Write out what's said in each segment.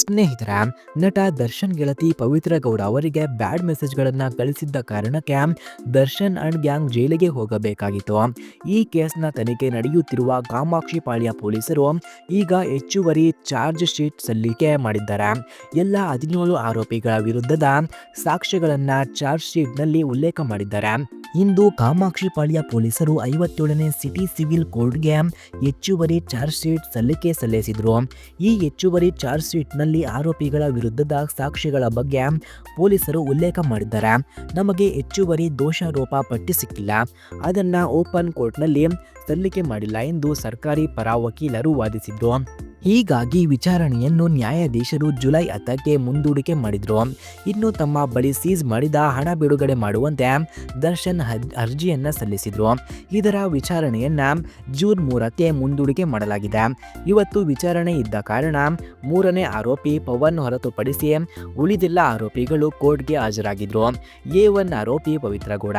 ಸ್ನೇಹಿತರ, ನಟ ದರ್ಶನ್ ಗೆಳತಿ ಪವಿತ್ರ ಗೌಡ ಅವರಿಗೆ ಬ್ಯಾಡ್ ಮೆಸೇಜ್ಗಳನ್ನು ಕಳಿಸಿದ್ದ ಕಾರಣಕ್ಕೆ ದರ್ಶನ್ ಅಂಡ್ ಗ್ಯಾಂಗ್ ಜೈಲಿಗೆ ಹೋಗಬೇಕಾಗಿತ್ತು. ಈ ಕೇಸ್ನ ತನಿಖೆ ನಡೆಯುತ್ತಿರುವ ಕಾಮಾಕ್ಷಿ ಪಾಳ್ಯ ಪೊಲೀಸರು ಈಗ ಹೆಚ್ಚುವರಿ ಚಾರ್ಜ್ ಶೀಟ್ ಸಲ್ಲಿಕೆ ಮಾಡಿದ್ದಾರೆ. ಎಲ್ಲ ಹದಿನೇಳು ಆರೋಪಿಗಳ ವಿರುದ್ಧದ ಸಾಕ್ಷ್ಯಗಳನ್ನ ಚಾರ್ಜ್ ಶೀಟ್ನಲ್ಲಿ ಉಲ್ಲೇಖ ಮಾಡಿದ್ದಾರೆ. ಇಂದು ಕಾಮಾಕ್ಷಿ ಪಾಳ್ಯ ಪೊಲೀಸರು ಐವತ್ತೇಳನೇ ಸಿಟಿ ಸಿವಿಲ್ ಕೋರ್ಟ್ಗೆ ಹೆಚ್ಚುವರಿ ಚಾರ್ಜ್ ಶೀಟ್ ಸಲ್ಲಿಕೆ ಸಲ್ಲಿಸಿದರು. ಈ ಹೆಚ್ಚುವರಿ ಚಾರ್ಜ್ ಶೀಟ್ನಲ್ಲಿ ಆರೋಪಿಗಳ ವಿರುದ್ಧದ ಸಾಕ್ಷಿಗಳ ಬಗ್ಗೆ ಪೊಲೀಸರು ಉಲ್ಲೇಖ ಮಾಡಿದ್ದಾರೆ. ನಮಗೆ ಹೆಚ್ಚುವರಿ ದೋಷಾರೋಪ ಪಟ್ಟಿ ಸಿಕ್ಕಿಲ್ಲ. ಅದನ್ನು ಓಪನ್ ಕೋರ್ಟ್ನಲ್ಲಿ ಸಲ್ಲಿಕೆ ಮಾಡಿಲ್ಲ ಎಂದು ಸರ್ಕಾರಿ ಪರ ವಕೀಲರು ವಾದಿಸಿದ್ರು ಹೀಗಾಗಿ ವಿಚಾರಣೆಯನ್ನು ನ್ಯಾಯಾಧೀಶರು ಜುಲೈ ಹತ್ತಕ್ಕೆ ಮುಂದೂಡಿಕೆ ಮಾಡಿದ್ರು. ಇನ್ನು ತಮ್ಮ ಬಳಿ ಸೀಸ್ ಮಾಡಿದ ಹಣ ಬಿಡುಗಡೆ ಮಾಡುವಂತೆ ದರ್ಶನ್ ಅರ್ಜಿಯನ್ನು ಸಲ್ಲಿಸಿದ್ರು. ಇದರ ವಿಚಾರಣೆಯನ್ನ ಜೂನ್ ಮೂರಕ್ಕೆ ಮುಂದೂಡಿಕೆ ಮಾಡಲಾಗಿದೆ. ಇವತ್ತು ವಿಚಾರಣೆ ಇದ್ದ ಕಾರಣ ಮೂರನೇ ಆರೋಪಿ ಪವನ್ ಹೊರತುಪಡಿಸಿ ಉಳಿದೆಲ್ಲ ಆರೋಪಿಗಳು ಕೋರ್ಟ್ಗೆ ಹಾಜರಾಗಿದ್ರು. ಎ ಒನ್ ಆರೋಪಿ ಪವಿತ್ರ ಗೌಡ.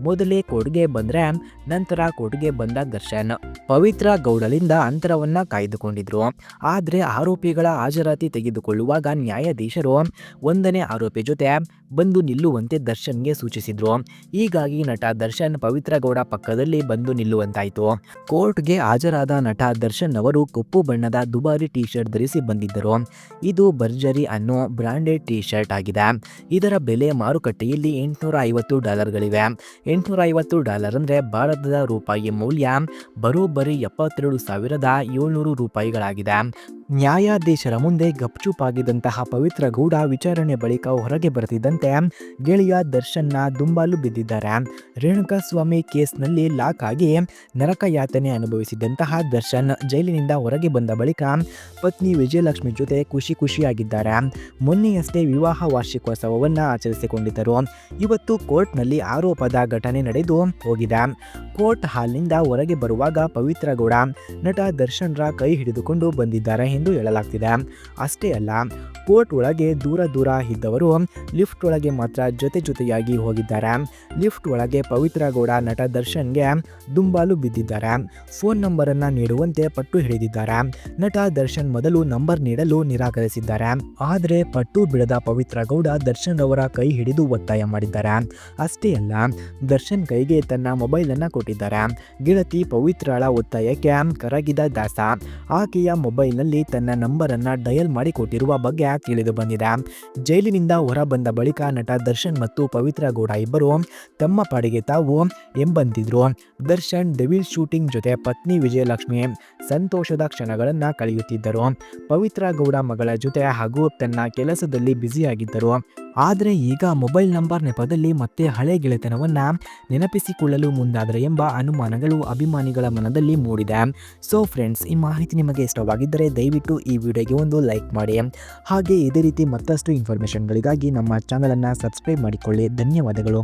ಮೊದಲೇ ಕೋರ್ಟ್ಗೆ ಬಂದ್ರೆ ನಂತರ ಕೋರ್ಟ್ಗೆ ಬಂದ ದರ್ಶನ್. ಪವಿತ್ರ ಗೌಡಲಿಂದ ಅಂತರವನ್ನ ಕಾಯ್ದುಕೊಂಡಿದ್ರು. ಆದರೆ ಆರೋಪಿಗಳ ಹಾಜರಾತಿ ತೆಗೆದುಕೊಳ್ಳುವಾಗ ನ್ಯಾಯಾಧೀಶರು ಒಂದನೇ ಆರೋಪಿ ಜೊತೆ ಬಂದು ನಿಲ್ಲುವಂತೆ ದರ್ಶನ್ಗೆ ಸೂಚಿಸಿದ್ರು. ಹೀಗಾಗಿ ನಟ ದರ್ಶನ್ ಪವಿತ್ರಗೌಡ ಪಕ್ಕದಲ್ಲಿ ಬಂದು ನಿಲ್ಲುವಂತಾಯಿತು. ಕೋರ್ಟ್ಗೆ ಹಾಜರಾದ ನಟ ದರ್ಶನ್ ಅವರು ಕಪ್ಪು ಬಣ್ಣದ ದುಬಾರಿ ಟೀ ಶರ್ಟ್ ಧರಿಸಿ ಬಂದಿದ್ದರು. ಇದು ಭರ್ಜರಿ ಅನ್ನೋ ಬ್ರಾಂಡೆಡ್ ಟೀ ಶರ್ಟ್ ಆಗಿದೆ. ಇದರ ಬೆಲೆ ಮಾರುಕಟ್ಟೆಯಲ್ಲಿ ಎಂಟುನೂರ ಐವತ್ತು ಡಾಲರ್ಗಳಿವೆ. ಎಂಟುನೂರ ಐವತ್ತು ಡಾಲರ್ ಅಂದರೆ ಭಾರತದ ರೂಪಾಯಿ ಮೌಲ್ಯ ಬರೋಬ್ಬರಿ ಎಪ್ಪತ್ತೆರಡು ಸಾವಿರದ ಏಳ್ನೂರು ರೂಪಾಯಿಗಳಾಗಿದೆ. them ನ್ಯಾಯಾಧೀಶರ ಮುಂದೆ ಗಪ್ಚುಪಾಗಿದ್ದಂತಹ ಪವಿತ್ರ ಗೌಡ ವಿಚಾರಣೆ ಬಳಿಕ ಹೊರಗೆ ಬರುತ್ತಿದ್ದಂತೆ ಗೆಳೆಯ ದರ್ಶನ್ನ ದುಂಬಾಲು ಬಿದ್ದಿದ್ದಾರೆ. ರೇಣುಕಾಸ್ವಾಮಿ ಕೇಸ್ನಲ್ಲಿ ಲಾಕ್ ಆಗಿ ನರಕ ಯಾತನೆ ಅನುಭವಿಸಿದಂತಹ ದರ್ಶನ್ ಜೈಲಿನಿಂದ ಹೊರಗೆ ಬಂದ ಬಳಿಕ ಪತ್ನಿ ವಿಜಯಲಕ್ಷ್ಮಿ ಜೊತೆ ಖುಷಿ ಖುಷಿಯಾಗಿದ್ದಾರೆ. ಮೊನ್ನೆಯಷ್ಟೇ ವಿವಾಹ ವಾರ್ಷಿಕೋತ್ಸವವನ್ನು ಆಚರಿಸಿಕೊಂಡಿದ್ದರು. ಇವತ್ತು ಕೋರ್ಟ್ನಲ್ಲಿ ಆರೋಪದ ಘಟನೆ ನಡೆದು ಹೋಗಿದೆ. ಕೋರ್ಟ್ ಹಾಲ್ನಿಂದ ಹೊರಗೆ ಬರುವಾಗ ಪವಿತ್ರ ಗೌಡ ನಟ ದರ್ಶನ್ರ ಕೈ ಹಿಡಿದುಕೊಂಡು ಬಂದಿದ್ದಾರೆ. ಎಂದು ಹೇಳಲಾಗ್ತಿದೆ. ಅಷ್ಟೇ ಅಲ್ಲ, ಕೋರ್ಟ್ ಒಳಗೆ ದೂರ ದೂರ ಇದ್ದವರು ಲಿಫ್ಟ್ ಒಳಗೆ ಮಾತ್ರ ಜೊತೆ ಜೊತೆಯಾಗಿ ಹೋಗಿದ್ದಾರೆ. ಲಿಫ್ಟ್ ಒಳಗೆ ಪವಿತ್ರ ಗೌಡ ನಟ ದರ್ಶನ್ಗೆ ದುಂಬಾಲು ಬಿದ್ದಿದ್ದಾರೆ. ಫೋನ್ ನಂಬರನ್ನು ನೀಡುವಂತೆ ಪಟ್ಟು ಹಿಡಿದಿದ್ದಾರೆ. ನಟ ದರ್ಶನ್ ಮೊದಲು ನಂಬರ್ ನೀಡಲು ನಿರಾಕರಿಸಿದ್ದಾರೆ. ಆದರೆ ಪಟ್ಟು ಬಿಡದ ಪವಿತ್ರ ಗೌಡ ದರ್ಶನ್ ಅವರ ಕೈ ಹಿಡಿದು ಒತ್ತಾಯ ಮಾಡಿದ್ದಾರೆ. ಅಷ್ಟೇ ಅಲ್ಲ, ದರ್ಶನ್ ಕೈಗೆ ತನ್ನ ಮೊಬೈಲ್ ಅನ್ನ ಕೊಟ್ಟಿದ್ದಾರೆ. ಗೆಳತಿ ಪವಿತ್ರಳ ಒತ್ತಾಯಕ್ಕೆ ಕರಗಿದ ದಾಸ. ಆಕೆಯ ಮೊಬೈಲ್ನಲ್ಲಿ ತನ್ನ ನಂಬರ್ ಅನ್ನ ಡಯಲ್ ಮಾಡಿ ಕೊಟ್ಟಿರುವ ಬಗ್ಗೆ ತಿಳಿದು ಬಂದಿದೆ. ಜೈಲಿನಿಂದ ಹೊರ ಬಂದ ಬಳಿಕ ನಟ ದರ್ಶನ್ ಮತ್ತು ಪವಿತ್ರ ಗೌಡ ಇಬ್ಬರು ತಮ್ಮ ಪಾಡಿಗೆ ತಾವು ಎಂಬಂತಿದ್ರು. ದರ್ಶನ್ ಡೆವಿಲ್ ಶೂಟಿಂಗ್ ಜೊತೆ ಪತ್ನಿ ವಿಜಯಲಕ್ಷ್ಮಿ ಸಂತೋಷದ ಕ್ಷಣಗಳನ್ನು ಕಳೆಯುತ್ತಿದ್ದರು. ಪವಿತ್ರ ಗೌಡ ಮಗಳ ಜೊತೆ ಹಾಗೂ ತನ್ನ ಕೆಲಸದಲ್ಲಿ ಬ್ಯುಸಿಯಾಗಿದ್ದರು. ಆದರೆ ಈಗ ಮೊಬೈಲ್ ನಂಬರ್ ನೆಪದಲ್ಲಿ ಮತ್ತೆ ಹಳೆ ಗೆಳೆತನವನ್ನು ನೆನಪಿಸಿಕೊಳ್ಳಲು ಮುಂದಾದರೆ ಎಂಬ ಅನುಮಾನಗಳು ಅಭಿಮಾನಿಗಳ ಮನದಲ್ಲಿ ಮೂಡಿದೆ. ಸೊ ಫ್ರೆಂಡ್ಸ್ ಈ ಮಾಹಿತಿ ನಿಮಗೆ ಇಷ್ಟವಾಗಿದ್ದರೆ ದಯವಿಟ್ಟು ಈ ವಿಡಿಯೋಗೆ ಒಂದು ಲೈಕ್ ಮಾಡಿ. ಹಾಗೆ ಇದೇ ರೀತಿ ಮತ್ತಷ್ಟು ಇನ್ಫಾರ್ಮೇಷನ್ಗಳಿಗಾಗಿ ನಮ್ಮ ಚಾನಲನ್ನು ಸಬ್ಸ್ಕ್ರೈಬ್ ಮಾಡಿಕೊಳ್ಳಿ. ಧನ್ಯವಾದಗಳು.